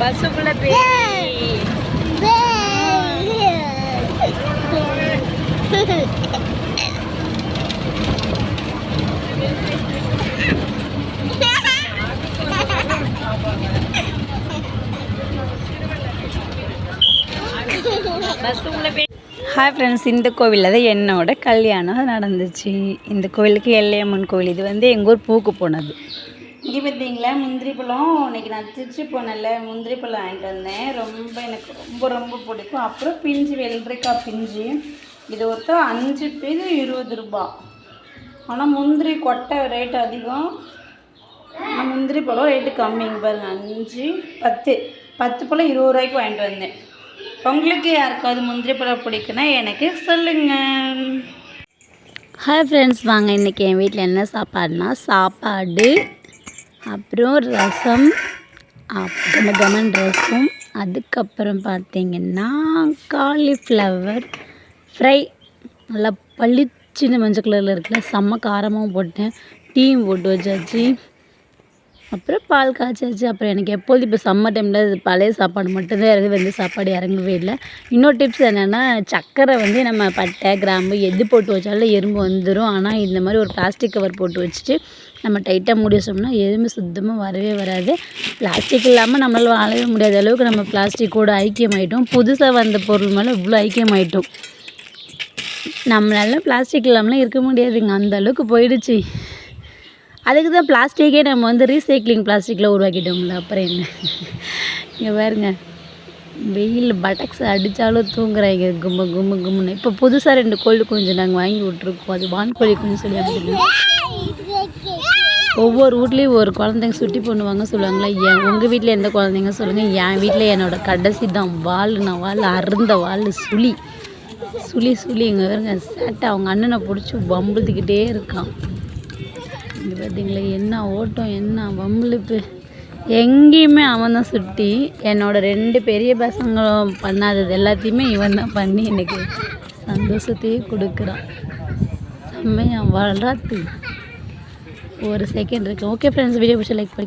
பஸ்ஸுக்குள்ள பஸ்ஸுக்குள்ள பேய். Hi friends இந்த கோவிலில் தான் என்னோட கல்யாணம் நடந்துச்சு. இந்த கோவிலுக்கு எல்லையம்மன் கோவில். இது வந்து எங்கள் ஊர் பூக்கு போனது. இங்கே பார்த்தீங்களா முந்திரி பழம். இன்னைக்கு நான் திருச்சி போனேன்ல முந்திரி பழம் வாங்கிட்டு வந்தேன். ரொம்ப எனக்கு ரொம்ப ரொம்ப பிடிக்கும். அப்புறம் பிஞ்சு வெள்ளரிக்காய் பிஞ்சு. இது ஒருத்தர் அஞ்சு பேர் இருபது ரூபா. ஆனால் முந்திரி கொட்டை ரேட் அதிகம். ஆனால் முந்திரி பழம் ரேட்டு கம்மிங்க பாருங்க அஞ்சு பத்து. பத்து பழம் இருபது ரூபாய்க்கு வாங்கிட்டு வந்தேன். உங்களுக்கு யாருக்காவது முந்திரி பழம் பிடிக்குன்னா எனக்கு சொல்லுங்கள் ஹாய் ஃப்ரெண்ட்ஸ் வாங்க இன்றைக்கி என் வீட்டில் என்ன சாப்பாடுனா சாப்பாடு. அப்புறம் ரசம் அப்புறம் கமன் ரசம் அதுக்கப்புறம் பார்த்தீங்கன்னா காலிஃப்ளவர் ஃப்ரை நல்லா பளிச்சுன்னு மஞ்சள் கலரில் இருக்குல்ல செம்ம காரமாகவும் போட்டேன். டீயும் போட்டு வச்சாச்சு. அப்புறம் பால் காய்ச்சாச்சு. அப்புறம் எனக்கு எப்போதும் இப்போ சம்மர் டைமில் இது பழைய சாப்பாடு மட்டும்தான் இறங்கி வந்து சாப்பாடு இறங்கவே இல்லை. இன்னொரு டிப்ஸ் என்னென்னா சக்கரை வந்து நம்ம பட்டை கிராம்பு எது போட்டு வச்சாலும் எறும்பு வந்துடும் ஆனால் இந்த மாதிரி ஒரு பிளாஸ்டிக் கவர் போட்டு வச்சுட்டு நம்ம டைட்டாக மூடி வச்சோம்னா எறும்பு சுத்தமாக வரவே வராது. பிளாஸ்டிக் இல்லாமல் நம்மளால் வாழவே முடியாத அளவுக்கு நம்ம பிளாஸ்டிக்கோட ஐக்கியமாயிட்டோம். புதுசாக வந்த பொருள் மேலே இவ்வளோ ஐக்கியமாயிட்டோம். நம்மளால பிளாஸ்டிக் இல்லாமலாம் இருக்க முடியாதுங்க. அந்த அளவுக்கு போயிடுச்சு. அதுக்கு தான் பிளாஸ்டிக்கே நம்ம வந்து ரீசைக்ளிங் பிளாஸ்டிக்கில் உருவாக்கிட்டோம்ல. அப்புறம் என்ன? இங்கே பாருங்க. வெயில் பட்டக்ஸ் அடித்தாலும் தூங்குறாங்க. கும்பு கும்மு கும்முன்னு. இப்போ புதுசாக ரெண்டு கோழி கொஞ்சம் நாங்கள் வாங்கி விட்ருக்கோம் அது வான்கோழி குஞ்சு சொல்லி அமைச்சிருக்கோம் ஒவ்வொரு வீட்லேயும் ஒரு குழந்தைங்க சுட்டி பண்ணுவாங்க சொல்லுவாங்களா? என் உங்கள் வீட்டில் எந்த குழந்தைங்க சொல்லுங்கள் என் வீட்டில் என்னோட கடைசி தான் வால் நான் வால் அருந்த வால் சுழி. சுழி சுழி. இங்கே வருங்க சேட்டை. அவங்க அண்ணனை பிடிச்சி வம்புழுத்துக்கிட்டே இருக்கான். இங்கே பார்த்தீங்களா என்ன ஓட்டம் என்ன வம்பளிப்பு எங்கேயுமே அவன் தான் சுட்டி. என்னோடய ரெண்டு பெரிய பசங்களும் பண்ணாதது எல்லாத்தையுமே இவன் தான் பண்ணி எனக்கு சந்தோஷத்தையே கொடுக்குறான். செம்மையா வளராத்து. ஒரு செகண்ட் இருக்கு. ஓகே ஃப்ரெண்ட்ஸ் வீடியோ பிடிச்ச லைக் பண்ணி